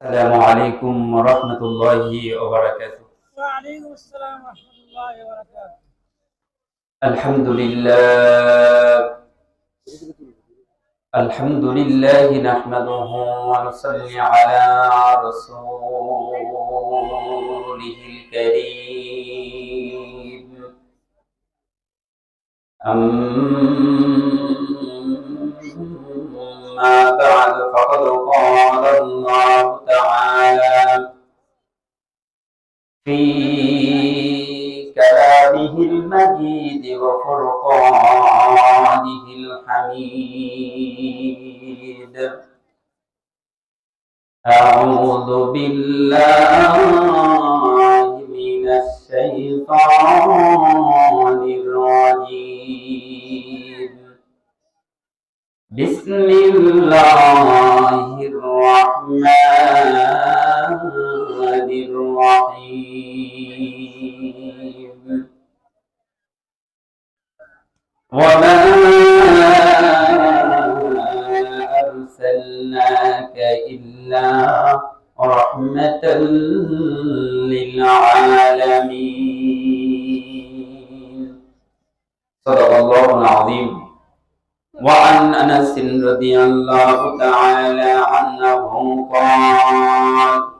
السلام عليكم ورحمة الله وبركاته. وعليكم السلام ورحمة الله وبركاته. الحمد لله. الحمد لله نحمده ونصلي على رسوله الكريم. أما بعد فقد قال الله كلامه المجيد وفرقانه الحميد. أعوذ بالله من الشيطان الرجيم. بسم الله وما أرسلناك إلا رحمة للعالمين. صدق الله العظيم. وعن انس رضي الله تعالى عنه قال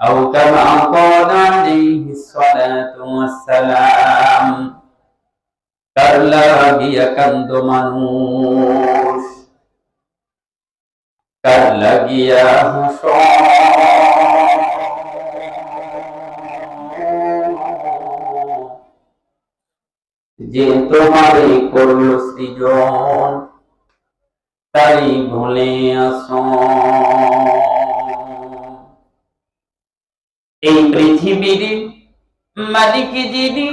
أو كما قال عليه الصلاة والسلام তার লাগিয়া কান্দ মানুষ তার লাগিয়া হাস যে তোমারই করল সৃজন তাই ভুলে আস পৃথিবীর মালিক যিনি।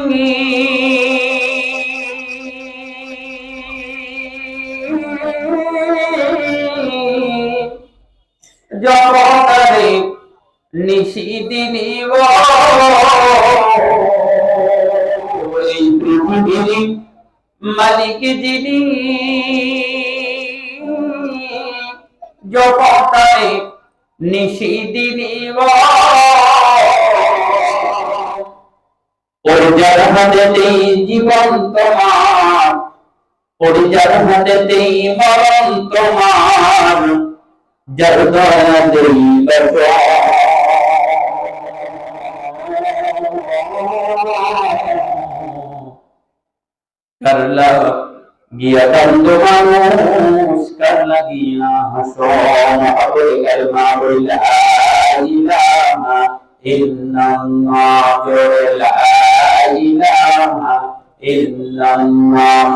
জগতারে নিশিদিনী এই পৃথিবীর মালিক যিনি। জগতারে নিশিদিনী পরিজার হাতেতেই জীবন তোমার পরিজার হাতেতেই মরণ তোমার, যার দয়া দেই করলা গিয়া কান্দ মানুষ করলা গিয়া হাসন আবুল কালমা বইলা ইলাহা ইল্লাল্লাহ লা ইলাহা ইল্লাল্লাহ।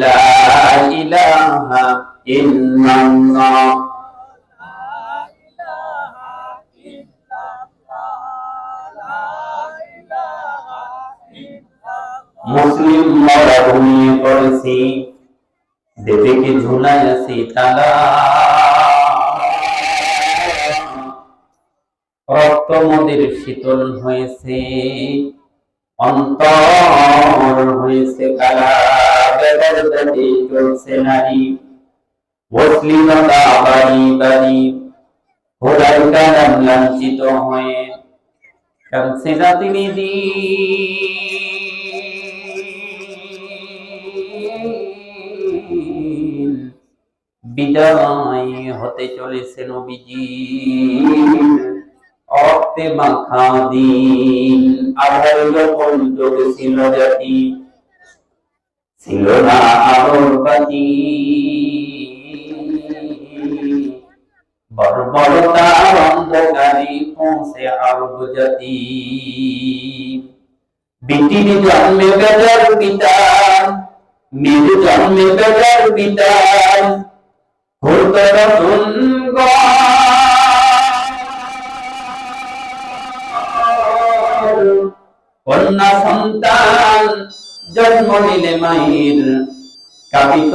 লা ইলাহা ইল্লাল্লাহ। মুসলিম মরহুমি করেছি পড়েছি দেবেকে ঝুলাই আছি রক্ত মদির শীতল হয়েছে, অন্তর হয়েছে কালা। চলছে নারী মুসলিমতা বাড়ি বাড়ি লাঞ্ছিত হয়ে কামছে জাতিনি দিন বিদায় হতে চলেছে নবীজি। অর্থে মাখা দিন। আধার যখন চোখে ছিল জাতি। ছিল না আলোর বাতি। বর্বরতার অন্ধকারে পৌঁছে জাতি। বিটির জন্মে বেজার পিতা। জন্মে হত রতন কন্যা সন্তান, জন্ম নিলে মায়ের কাপিত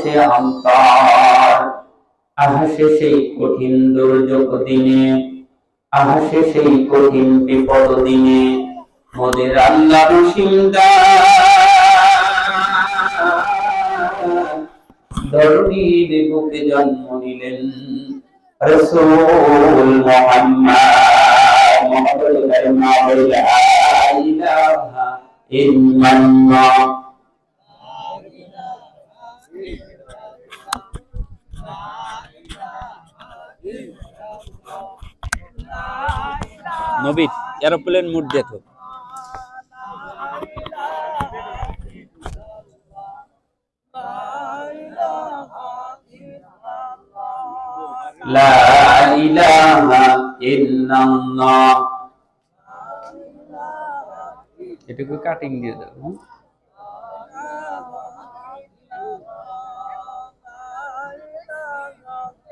সে অন্তর। আহাসে সেই কঠিন দুর্যোগ দিনে, আহাসে সেই কঠিন বিপদ দিনে, মোদের আল্লাহ রসিমদা ধরণীর বুকে জন্ম নিলেন রসুল মোহাম্মদ। নবীন এরোপ্লেন মুড দে তো إله إلا الله এটুকু কাটিং দিয়ে দাও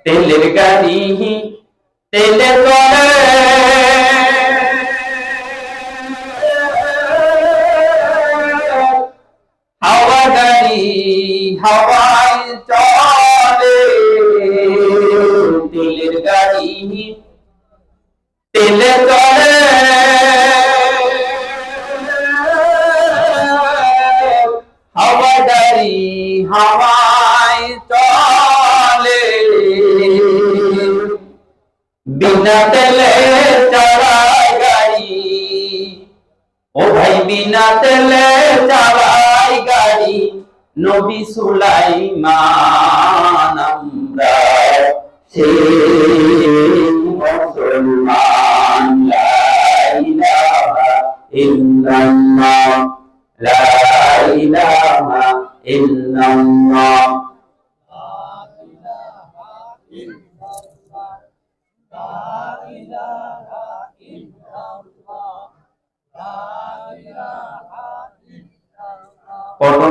তেলের গাড়ি তেলে বিনা তেলে চালায় গাড়ি ও ভাই বিনা তেলে চালাই গাড়ি নবী সুলাইমান আমরা সে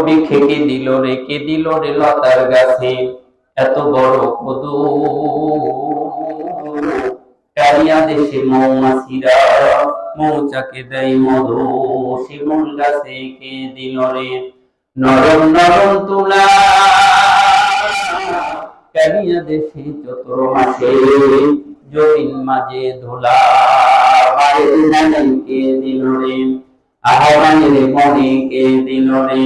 পটবি খেকে দিল, রেখে দিল রে লতার গাছে। এত বড় কদু কালিয়া দেশে মৌমাছিরা মৌচাকে দেয় মধু। শিমুল গাছে কে দিল রে? নরম নরম তুলা। কালিয়া দেশে চতুর মাসে জমিন মাঝে ধুলা। আহ্বানের মনে কে দিল রে?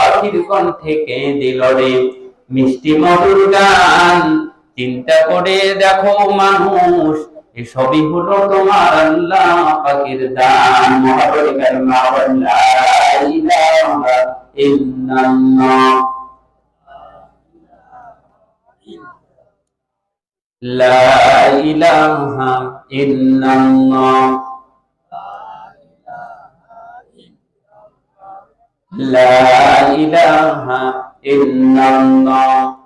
পাখির কণ্ঠে কে দিল রে। মিষ্টি মধুর গান, চিন্তা করে দেখো মানুষ, এসবই হলো তোমার আল্লাহ পাখির দান। মাওয়াল্লা ইলাহা ইল্লাল্লাহ। লা ইলাহা ইল্লাল্লাহ।